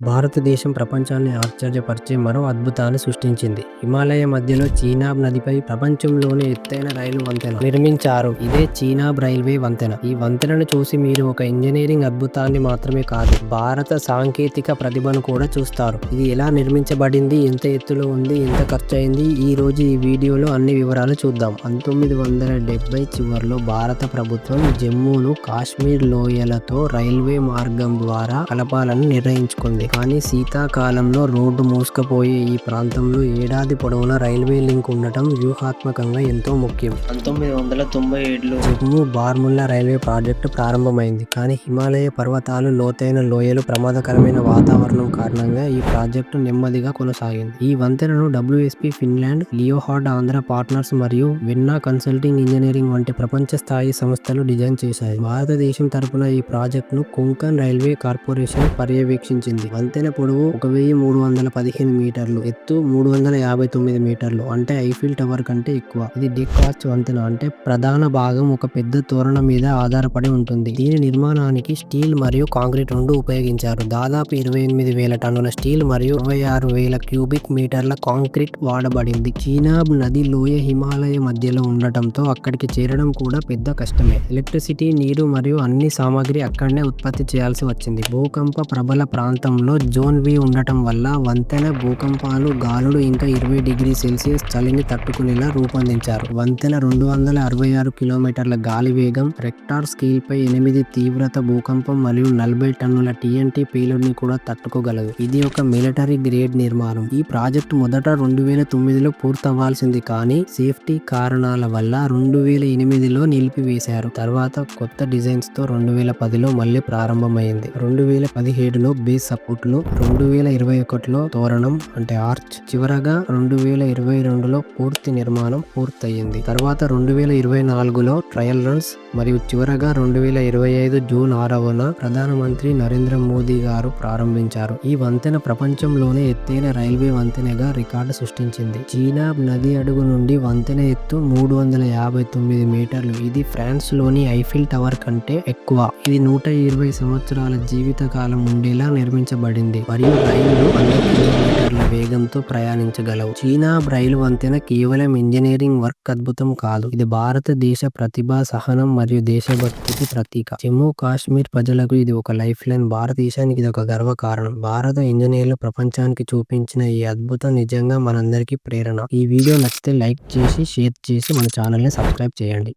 భారతదేశం ప్రపంచాన్ని ఆశ్చర్యపరిచే మరో అద్భుతాన్ని సృష్టించింది. హిమాలయ మధ్యలో చీనాబ్ నదిపై ప్రపంచంలోనే ఎత్తైన రైలు వంతెన నిర్మించారు. ఇదే చీనాబ్ రైల్వే వంతెన. ఈ వంతెనను చూసి మీరు ఒక ఇంజనీరింగ్ అద్భుతాన్ని మాత్రమే కాదు, భారత సాంకేతిక ప్రతిభను కూడా చూస్తారు. ఇది ఎలా నిర్మించబడింది, ఎంత ఎత్తులో ఉంది, ఎంత ఖర్చయింది ఈ రోజు ఈ వీడియోలో అన్ని వివరాలు చూద్దాం. పంతొమ్మిది వందల డెబ్బై చివరిలో భారత ప్రభుత్వం జమ్మూను కాశ్మీర్ లోయలతో రైల్వే మార్గం ద్వారా కలపాలని నిర్ణయించుకుంది. కానీ శీతాకాలంలో రోడ్డు మూసుకుపోయే ఈ ప్రాంతంలో ఏడాది పొడవునా రైల్వే లింక్ ఉండటం వ్యూహాత్మకంగా ఎంతో ముఖ్యం. పంతొమ్మిది వందల తొంభై ఏడులో జమ్మూ బార్ముల్లా రైల్వే ప్రాజెక్టు ప్రారంభమైంది. కానీ హిమాలయ పర్వతాలు, లోతైన లోయలు, ప్రమాదకరమైన వాతావరణం కారణంగా ఈ ప్రాజెక్టు నెమ్మదిగా కొనసాగింది. ఈ వంతెనను WSP Finland, Leonhardt Andra partners మరియు వెన్నా కన్సల్టింగ్ ఇంజనీరింగ్ వంటి ప్రపంచ స్థాయి సంస్థలు డిజైన్ చేశాయి. భారతదేశం తరపున ఈ ప్రాజెక్టును కొంకన్ రైల్వే కార్పొరేషన్ పర్యవేక్షించింది. వంతెన పొడవు ఒక వెయ్యి మూడు వందల పదిహేను మీటర్లు, ఎత్తు మూడు వందల యాభై తొమ్మిది మీటర్లు అంటే ఐఫిల్ టవర్ కంటే ఎక్కువ. ఇది డెక్ వంతెన అంటే ప్రధాన భాగం ఒక పెద్ద తోరణ మీద ఆధారపడి ఉంటుంది. దీని నిర్మాణానికి స్టీల్ మరియు కాంక్రీట్ రెండు ఉపయోగించారు. దాదాపు ఇరవై ఎనిమిది వేల టన్నుల స్టీల్ మరియు ఇరవై ఆరు వేల క్యూబిక్ మీటర్ల కాంక్రీట్ వాడబడింది. చీనాబ్ నది లోయ హిమాలయ మధ్యలో ఉండటంతో అక్కడికి చేరడం కూడా పెద్ద కష్టమే. ఎలక్ట్రిసిటీ, నీరు మరియు అన్ని సామాగ్రి అక్కడనే ఉత్పత్తి చేయాల్సి వచ్చింది. భూకంప ప్రబల ప్రాంతంలో జోన్ వి ఉండటం వల్ల వంతెన భూకంపాలు, గాలులు ఇంకా ఇరవై డిగ్రీ సెల్సియస్ చలిని తట్టుకునేలా రూపొందించారు. వంతెన రెండు వందల అరవై ఆరు కిలోమీటర్ల గాలి వేగం, రెక్టార్ స్కేల్పై ఎనిమిది తీవ్రత భూకంపం మరియు నలభై టన్నుల టీఎన్టీ పేలుడ్ని కూడా తట్టుకోగలదు. ఇది ఒక మిలిటరీ గ్రేడ్ నిర్మాణం. ఈ ప్రాజెక్టు మొదట రెండు వేల తొమ్మిదిలో పూర్తవ్వాల్సింది కానీ సేఫ్టీ కారణాల వల్ల రెండు వేల ఎనిమిదిలో నిలిపివేశారు. తర్వాత కొత్త డిజైన్స్తో రెండు వేల పదిలో మళ్ళీ ప్రారంభమైంది. రెండు వేల పదిహేడులో బేస్ పుట్లు రెండు వేల ఇరవై ఒకటిలో తోరణం అంటే ఆర్చ్, చివరగా రెండు వేల ఇరవై రెండులో పూర్తి నిర్మాణం పూర్తయింది. తర్వాత రెండు వేల ఇరవై నాలుగులో ట్రయల్ రన్స్ మరియు చివరగా రెండు వేల ఇరవై ఐదు జూన్ ఆరవన ప్రధానమంత్రి నరేంద్ర మోదీ గారు ప్రారంభించారు. ఈ వంతెన ప్రపంచంలోనే ఎత్తైన రైల్వే వంతెనగా రికార్డు సృష్టించింది. చీనా నది అడుగు నుండి వంతెన ఎత్తు మూడు వందల యాభై తొమ్మిది మీటర్లు. ఇది ఫ్రాన్స్లోని ఐఫిల్ టవర్ కంటే ఎక్కువ. ఇది నూట ఇరవై సంవత్సరాల జీవిత కాలం ఉండేలా నిర్మించబడింది మరియు రైళ్ళు వంద కిలోమీటర్ల వేగంతో ప్రయాణించగలవు. చీనా రైలు వంతెన కేవలం ఇంజనీరింగ్ వర్క్ అద్భుతం కాదు. ఇది భారతదేశ ప్రతిభ, సహనం మరియు దేశభక్తికి ప్రతీక. జమ్మూ కాశ్మీర్ ప్రజలకు ఇది ఒక లైఫ్ లైన్. భారతదేశానికి ఇది ఒక గర్వకారణం. భారత ఇంజనీర్లు ప్రపంచానికి చూపించిన ఈ అద్భుతం నిజంగా మనందరికీ ప్రేరణ. ఈ వీడియో నచ్చితే లైక్ చేసి, షేర్ చేసి మన ఛానల్ని సబ్స్క్రైబ్ చేయండి.